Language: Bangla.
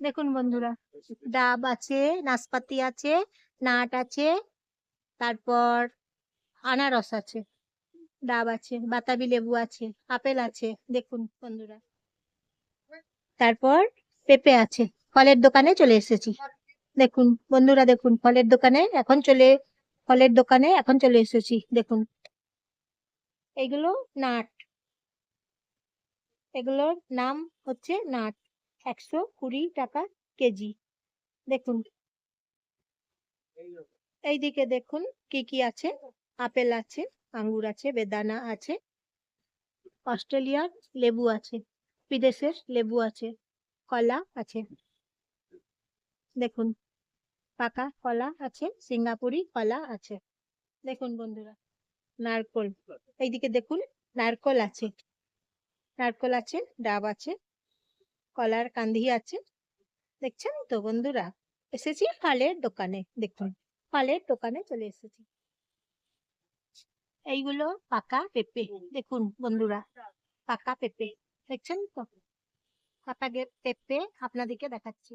দেখুন বন্ধুরা, ডাব আছে, নাশপাতি আছে, নাট আছে, তারপর আনারস আছে, ডাব আছে, বাতাবি লেবু আছে, আপেল আছে, দেখুন বন্ধুরা। তারপর পেঁপে আছে, ফলের দোকানে চলে এসেছি। দেখুন বন্ধুরা, দেখুন ফলের দোকানে এখন চলে, ফলের দোকানে এখন চলে এসেছি, দেখুন। এগুলো নাট, এগুলোর নাম হচ্ছে নাট। একশো কুড়ি টাকা কেজি। দেখুন। এইদিকে দেখুন কি কি আছে। আপেল আছে, আঙ্গুর আছে, বেদানা আছে, অস্ট্রেলিয়ার লেবু আছে, বিদেশের লেবু আছে, কলা আছে। দেখুন, পাকা কলা আছে, সিঙ্গাপুরি কলা আছে। দেখুন বন্ধুরা, নারকল। এইদিকে দেখুন, নারকল আছে। নারকল আছে, ডাব আছে কলার কান্ধি আছে। দেখছেন? তো বন্ধুরা, এসেছি ফলের দোকানে, দেখুন, ফলের দোকানে চলে এসেছি। এইগুলো পাকা পেঁপে, দেখুন বন্ধুরা, পাকা পেঁপে, দেখছেন তো? পাকা পেঁপে আপনাদেরকে দেখাচ্ছি।